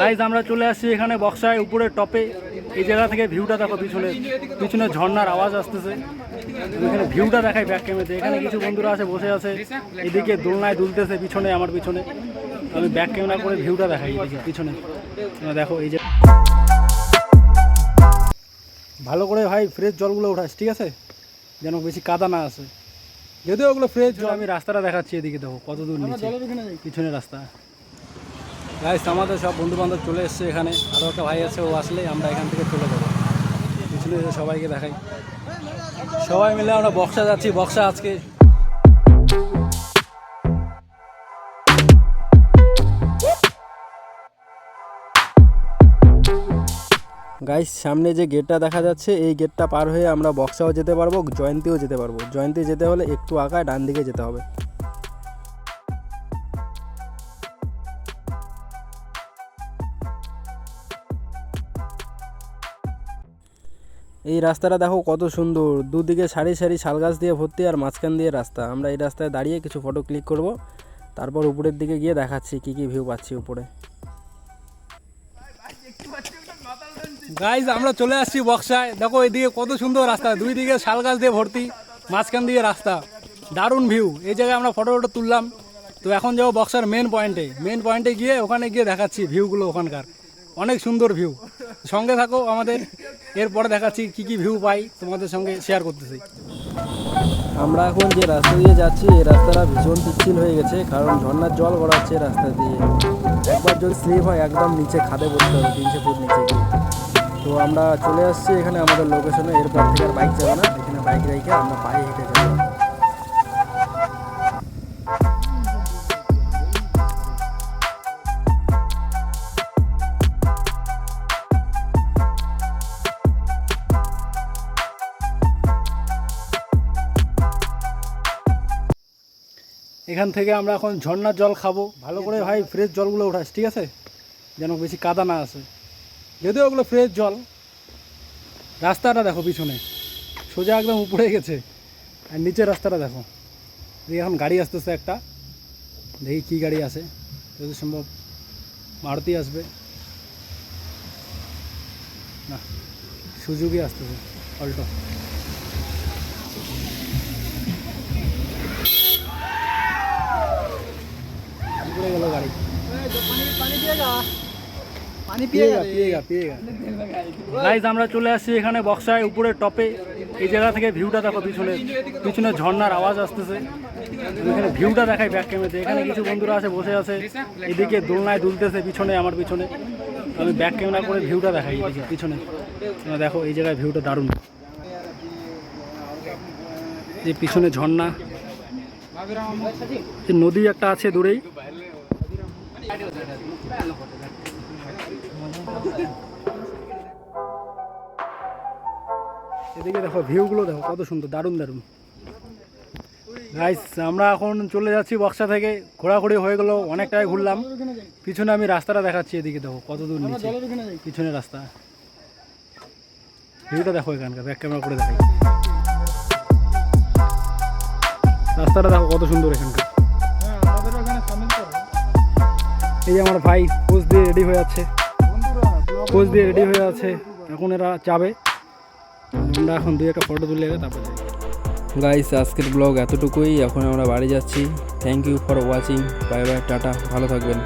Guys আমরা চলে আসছি এখানে বক্সায়, উপরে টপে। এই জায়গা থেকে ভিউটা দেখো, পিছনে। পিছনে ঝর্ণার আওয়াজ আসতেছে। এখানে ভিউটা দেখাই ব্যাক ক্যামেরাতে এখানে কিছু বন্ধুরা আছে, বসে আছে। এদিকে দোলনায় দুলতেছে, পিছনে, আমার পিছনে। আমি ব্যাক ক্যামেরা করে ভিউটা দেখাই পিছনে। দেখো, এই যে। ভালো করে ভাই ফ্রেশ জলগুলো উঠাস, ঠিক আছে? যেন বেশি কাদা না আসে। যদিও ওগুলো ফ্রেশ জল, আমি রাস্তাটা দেখাচ্ছি এদিকে, দেখো কত দূর নিচে। পিছনে রাস্তা। গাইস আমাদের সব বন্ধু বান্ধব চলে এসছে এখানে। আরও একটা ভাই আছে, ও আসলে আমরা এখান থেকে চলে যাব। পিছনে সবাইকে দেখাই। সবাই মিলে আমরা বক্সা যাচ্ছি বক্সা আজকে। গাইস সামনে যে গেটটা দেখা যাচ্ছে, এই গেটটা পার হয়ে আমরা বক্সাও যেতে পারব, জয়ন্তীও যেতে পারব। জয়ন্তী যেতে হলে একটু আঁকায় ডান দিকে যেতে হবে। এই রাস্তাটা দেখো কত সুন্দর। দুদিকে সারি সারি শাল গাছ দিয়ে ভর্তি আর মাঝখান দিয়ে রাস্তা। আমরা এই রাস্তায় দাঁড়িয়ে কিছু ফটো ক্লিক করব। তারপর উপরের দিকে গিয়ে দেখাচ্ছি কি কি ভিউ পাচ্ছি উপরে। গাইজ আমরা চলে আসছি বক্সায়। দেখো এদিকে কত সুন্দর রাস্তা। দুই দিকে শাল গাছ দিয়ে ভর্তি, মাঝখান দিয়ে রাস্তা। দারুণ ভিউ এই জায়গায় আমরা ফটো ফটো তুললাম। তো এখন যাব বক্সার মেন পয়েন্টে মেন পয়েন্টে গিয়ে ওখানে গিয়ে দেখাচ্ছি ভিউগুলো ওখানকার। অনেক সুন্দর ভিউ সঙ্গে থাকো আমাদের। এরপরে দেখাচ্ছি কি কি ভিউ পাই তোমাদের সঙ্গে শেয়ার করতেছি। আমরা এখন যে রাস্তা দিয়ে যাচ্ছি, এই রাস্তাটা ভীষণ পিচ্ছিল হয়ে গেছে, কারণ ঝর্ণার জল গড়াচ্ছে রাস্তা দিয়ে। একবার যদি স্লিপ হয়, একদম নিচে খাদে পড়তে হবে, তিনশো ফুট নিচে তো আমরা চলে আসছি এখানে আমাদের লোকেশনে এরপর থেকে আর বাইক যাবে না। এখানে বাইক রেখে আমরা পায়ে হেঁটে যাব। এখান থেকে আমরা এখন ঝর্ণার জল খাব। ভালো করে ভাই ফ্রেশ জলগুলো উঠাস, ঠিক আছে? যেন বেশি কাদা না আসে। যদিও ওগুলো ফ্রেশ জল, রাস্তাটা দেখো পিছনে। সোজা একদম উপরে গেছে। আর নিচের রাস্তাটা দেখো। দেখি এখন গাড়ি আসতেছে একটা। দেখি কী গাড়ি আসে। যদি সম্ভব মারুতি আসবে। না সুযোগই আসতেছে অল্টো গাইজ আমরা চলে আসছি এখানে বক্সায় উপরে টপে। এই জায়গা থেকে ভিউটা দেখো পিছনে পিছনে ঝর্ণার আওয়াজ আসতেছে। এখানে ভিউটা দেখাই ব্যাক ক্যামেরাতে এখানে কিছু বন্ধুরা আছে বসে আছে। এদিকে দোলনায় দুলতেছে পিছনে আমার পিছনে। আমি ব্যাক ক্যামেরা করে ভিউটা দেখাই এদিকে পিছনে। দেখো এই জায়গায় ভিউটা দারুণ। যে পিছনে ঝর্ণা। নদী একটা আছে দূরেই। এদিকে দেখো ভিউগুলো দেখো কত সুন্দর দারুণ দারুণ। গাইস আমরা এখন চলে যাচ্ছি বক্সা থেকে। ঘোরাঘুরি হয়ে গেলো অনেকটাই ঘুরলাম। পিছনে আমি রাস্তাটা দেখাচ্ছি এদিকে দেখো কত দূর নিচে। পিছনে রাস্তা। ভিউটা দেখো এখানকার ব্যাক ক্যামেরা করে দেখাই। রাস্তাটা দেখো কত সুন্দর এখানকার। এই যে আমার ভাই পোজ দিয়ে রেডি হয়ে আছে পোজ দিয়ে রেডি হয়ে আছে। এখন এরা চাবে আমরা এখন দুই একটা ফটো তুলে তারপরে গাইস আজকের ব্লগ এতটুকুই। এখন আমরা বাড়ি যাচ্ছি। Thank you for watching bye bye tata. ভালো থাকবেন।